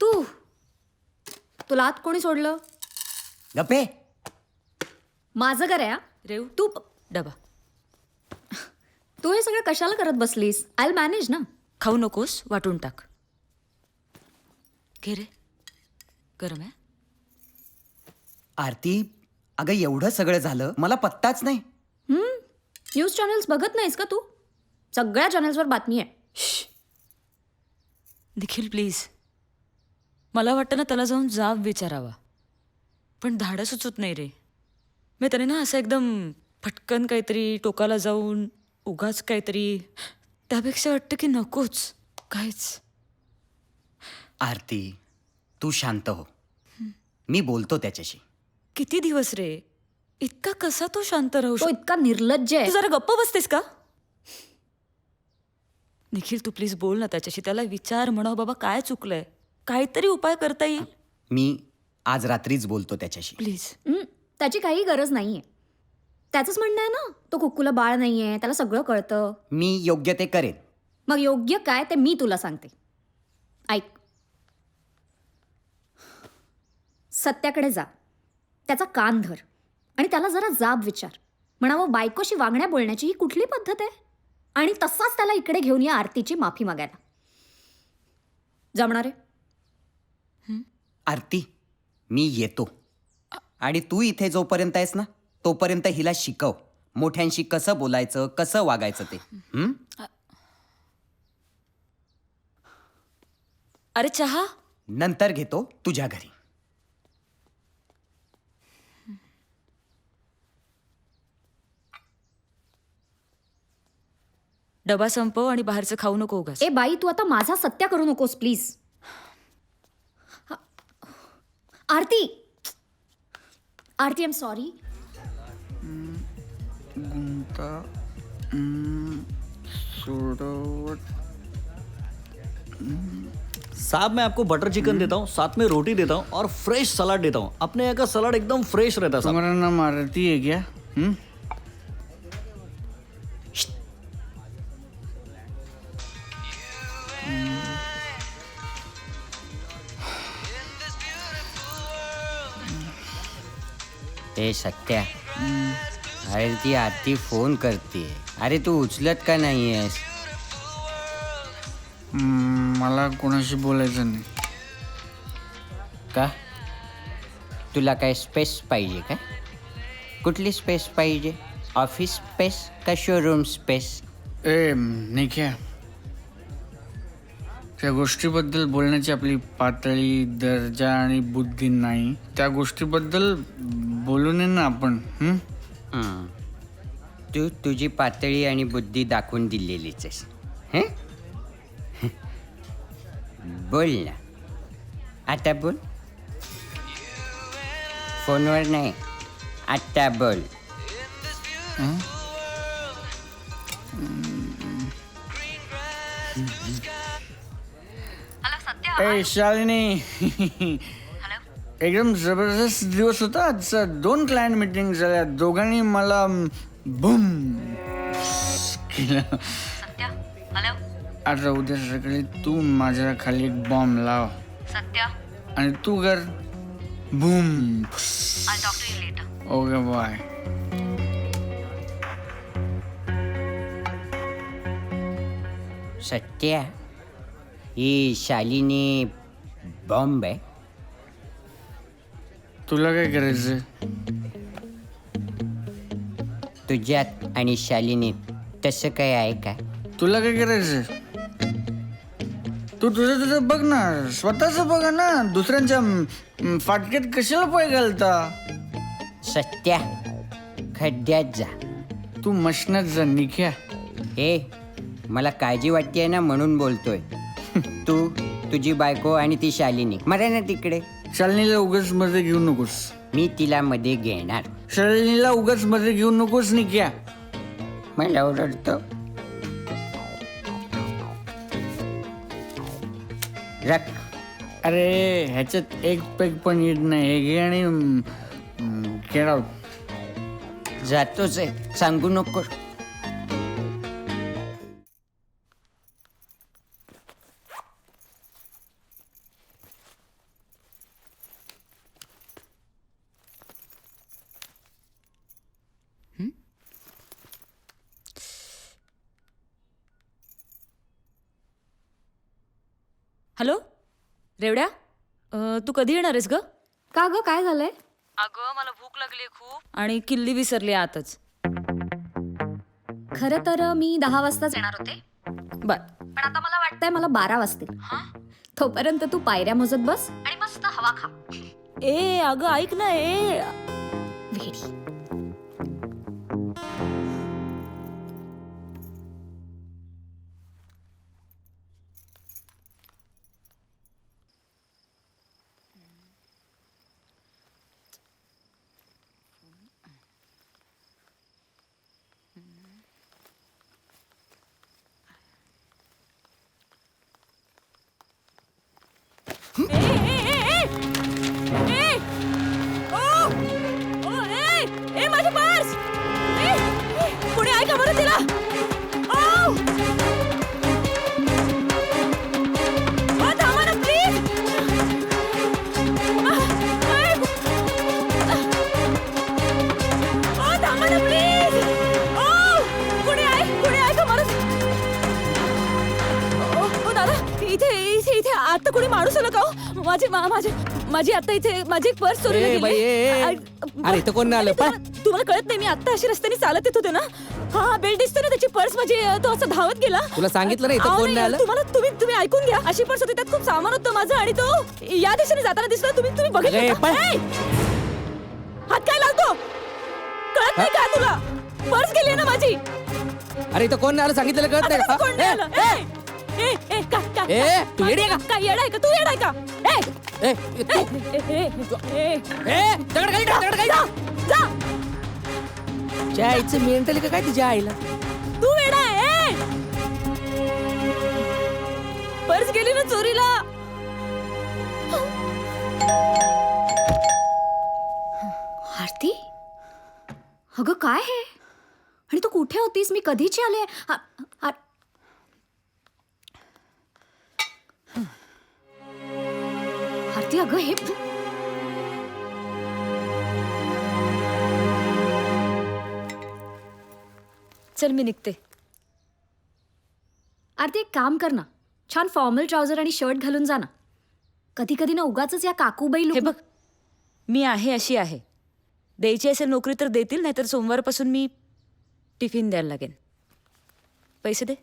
तू? तुला आत कोणी सोडलं? गप्पे. माझं घर आहे हा. रेव तू डबा. तू हे सगळं कशाला करत बसलीस? आय मॅनेज ना. खाऊ नकोस वाटून टाक. घे रे. गरम आहे? आरती अगं एवढं सगळं झालं मला पत्ताच नाही. न्यूज चॅनल्स बघत नाहीस का तू? सगळ्या चॅनल्सवर बातमी आहे. निखिल प्लीज. मला वाटतं ना त्याला जाऊन जाब विचारावा. पण धाडं सुचत नाही रे. मी त्याने ना असं एकदम फटकन काहीतरी टोकाला जाऊन उगाच काहीतरी त्यापेक्षा वाटतं की नकोच. काहीच. आरती तू शांत हो. मी बोलतो त्याच्याशी. किती दिवस रे? इतका कसा तो शांत राहू तो इतका निर्लज्ज आहे. तू जरा गप्प बसतेस का? निखिल तू प्लीज बोल ना त्याच्याशी. त्याला विचार म्हणाव बाबा काय चुकलंय? काहीतरी उपाय करता येईल. मी आज रात्रीच बोलतो त्याच्याशी. प्लीज हं, त्याची काही गरज नाहीये. त्याचंच म्हणणं आहे ना? तो कुक्कूला बाळ नाहीये त्याला सगळं कळतं. मी योग्य ते करेन. मग योग्य काय ते मी तुला सांगते. ऐक. सत्याकडे जा. त्याचा कान धर. आणि त्याला जरा जाब विचार. म्हणावं बायकोशी वागण्या बोलण्याची ही कुठली पद्धत आहे? आणि तसाच त्याला इकडे घेऊन या आरतीची माफी मागायला. जमणार आहे? आरती मी येतो. आणि तू इथे जोपर्यंत आहेस ना तोपर्यंत हिला शिकव. मोठ्यांशी कसं बोलायचं कसं वागायचं ते. हं? अरे चहा? नंतर घेतो तुझ्या घरी. डबा संपव आणि बाहेरचं खाऊ नको उगाच. ए बाई तू आता माझा सत्या करू नकोस please Aarti! Aarti am sorry साहब मैं आपको बटर चिकन देता हूँ साथ में रोटी देता हूँ और फ्रेश सलाद देता हूँ। अपने यहाँ का सलाद एकदम फ्रेश रहता है साहब। तुम्हारा नाम आरती है क्या? हम्म? ए सत्या. अरे ती आरती फोन करते. अरे तू उचलत का नाही आहेस हम्म, मला कोणाशी बोलायचं नाही. का? तुला काय स्पेस पाहिजे का? कुठली स्पेस पाहिजे? ऑफिस स्पेस का शोरूम स्पेस ए निख्या. त्या गोष्टीबद्दल बोलण्याची आपली पातळी दर्जा आणि बुद्धी नाही. त्या गोष्टीबद्दल बोलू नये ना आपण हम्म? हं. तू तुझी पातळी आणि बुद्धी दाखवून दिलेलीच आहेस हं? बोल ना आता बोल फोनवर नाही आत्ता बोल ए शालिनी एकदम जबरदस्त दिवस होता. आजचा दोन क्लायंट मिटिंग झाल्या. दोघांनी मला बुम केलं. आता उद्या सकाळी तू माझ्या खाली एक बॉम्ब लाव. आणि तू कर बूम ओके बाय सत्या ही शालिनी बॉम्ब आहे. तुला काय करायचं तुझ्यात आणि शालिनीत तसं काय आहे का? तुला काय करायचं तू तुझं तुझं बघ ना स्वतःच बघ ना दुसऱ्यांच्या म, फाटक्यात कशाला पाय घालता? सत्या खड्ड्यात जा. तू मशनात जा निख्या ए मला काळजी वाटते ना म्हणून बोलतोय. तू तुझी बायको आणि ती शालिनी. मरा ना तिकडे. शालिनीला उगाच मध्ये घेऊ नकोस. मी तिला मध्ये घेणार. शालिनीला उगाच मध्ये घेऊ नकोस निख्या मला ओरडतो. रख. अरे ह्याच्यात एक पेग पण येत नाही. हे घे आणि आउट जातोच आहे. सांगू नको हॅलो? रेवड्या? अं, तू कधी येणार आहेस ग? का ग? काय झालंय? अगं मला भूक लागली खूप. आणि किल्ली विसरली आतच. खरं तर मी दहा वाजताच येणार होते. बर. पण आता मला वाटतंय मला बारा वाजतील. तोपर्यंत तू पायऱ्या मोजत बस आणि मस्त हवा खा. ए अगं ऐक ना ए. वेडी ए माझी पर्स पुढे ऐका बरं तिला थांबा ना, please! आ, ए! थांबा ना, please! आहे, आहे का ओ, ओ, दादा इथे इथे इथे आता कोणी माणूस आलं का हो? माझे मा- माझे माझी आता इथे माझी एक पर्स चोरीला ए, गेली. बाई, ए, ए. आ- अरे, इथं कोण नाही आलं? तुम्हाला तुम्हाला कळत नाही मी आता अशी रस्त्याने चालत येत होते ना हा हा बेल्ट दिसतो ना त्याची पर्स माझी अ, तो असं धावत गेला तुला सांगितलं ना इथं अहो, कोण नाही आलं? तुम्हाला तुम्ही तुम्ही ऐकून घ्या अशी पर्स होती त्यात खूप सामान होतं माझं आणि तो या दिशेने जाताना दिसला तुम्ही तुम्ही अरे, बघितलं का? पण- ए! हात काय लावतो कळत नाही का तुला पर्स गेली ना माझी अरे इथं कोण नाही आलं सांगितलेलं कळत आता नाही कसं का कोण नाही आलं? ए! ए, ए, का- का- ए, का- तू येडी आहे का? काय येडा आहे का तू येडा आहे का ए! ए, ए, ए, तू- ए, ए, ए, ए, दगड खाली टाक, दगड खाली जा, टाक. जा. तुझ्या आईचं मेंटल का काय तुझ्या आईला तू वेडा आहे ए! पर्स गेली ना चोरीला आरती अगं काय हे आणि तू कुठे होतीस मी कधीची आले आ- आ- आरती अगं हे चल मी निघते. आरती एक काम कर ना. छान फॉर्मल ट्राउझर आणि शर्ट घालून जा ना. कधी कधी ना उगाच या काकूबाई हे बघ मी आहे अशी आहे. द्यायची असेल नोकरी तर देतील नाहीतर सोमवारपासून मी टिफिन द्यायला लागेन. पैसे दे.